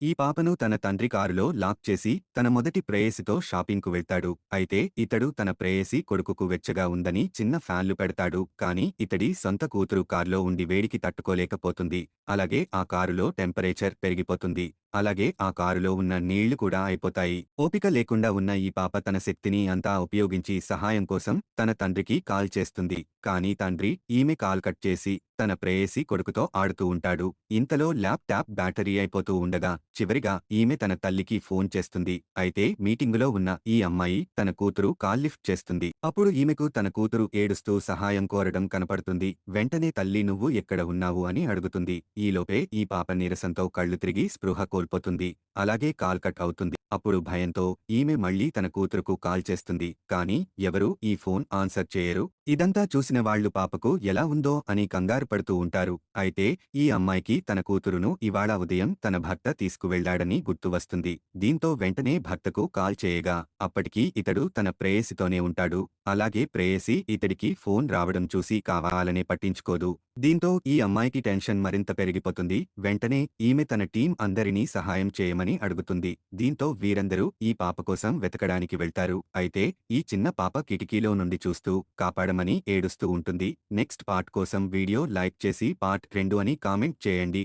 ఈ పాపను తన తండ్రి కారులో లాక్ చేసి తన మొదటి ప్రేయసితో షాపింగ్కు వెళ్తాడు. అయితే ఇతడు తన ప్రేయసి కొడుకుకు వెచ్చగా ఉందని చిన్న ఫ్యాన్లు పెడతాడు. కాని ఇతడి సొంత కూతురు కారులో ఉండి వేడికి తట్టుకోలేకపోతుంది. అలాగే ఆ కారులో టెంపరేచర్ పెరిగిపోతుంది. అలాగే ఆ కారులో ఉన్న నీళ్ళు కూడా అయిపోతాయి. ఓపిక లేకుండా ఉన్న ఈ పాప తన శక్తిని అంతా ఉపయోగించి సహాయం కోసం తన తండ్రికి కాల్ చేస్తుంది. కానీ తండ్రి ఈమె కాల్ కట్ చేసి తన ప్రేయసి కొడుకుతో ఆడుతూ ఉంటాడు. ఇంతలో ల్యాప్టాప్ బ్యాటరీ అయిపోతూ ఉండగా చివరిగా ఈమె తన తల్లికి ఫోన్ చేస్తుంది. అయితే మీటింగులో ఉన్న ఈ అమ్మాయి తన కూతురు కాల్ లిఫ్ట్ చేస్తుంది. అప్పుడు ఈమెకు తన కూతురు ఏడుస్తూ సహాయం కోరడం కనపడుతుంది. వెంటనే తల్లి నువ్వు ఎక్కడ ఉన్నావు? అని అడుగుతుంది. ఈలోపే ఈ పాప నీరసంతో కళ్ళు తిరిగి స్పృహ కోల్పోతుంది. అలాగే కాల్ కట్ అవుతుంది. అప్పుడు భయంతో ఈమె మళ్ళీ తన కూతురుకు కాల్ చేస్తుంది. కానీ ఎవరూ ఈ ఫోన్ ఆన్సర్ చేయరు. ఇదంతా చూసిన వాళ్ళు పాపకు ఎలా ఉందో అని కంగారు పడుతూ ఉంటారు. అయితే ఈ అమ్మాయికి తన కూతురును ఇవాళ ఉదయం తన భర్త తీసుకువెళ్ళాడని గుర్తువస్తుంది దీంతో వెంటనే భర్తకు కాల్ చేయగా అప్పటికీ ఇతడు తన ప్రేయసితోనే ఉంటాడు. అలాగే ప్రేయసి ఇతడికి ఫోన్ రావడం చూసి కావాలనే పట్టించుకోదు. దీంతో ఈ అమ్మాయికి టెన్షన్ మరింత పెరిగిపోతుంది. వెంటనే ఈమె తన టీం అందరినీ సహాయం చేయమని అడుగుతుంది. దీంతో వీరందరూ ఈ పాప కోసం వెతకడానికి వెళ్తారు. అయితే ఈ చిన్న పాప కిటికీలో నుండి చూస్తూ కాపాడమని ఏడుస్తూ ఉంటుంది. నెక్స్ట్ పార్ట్ కోసం వీడియో లైక్ చేసి పార్ట్ రెండు అని కామెంట్ చేయండి.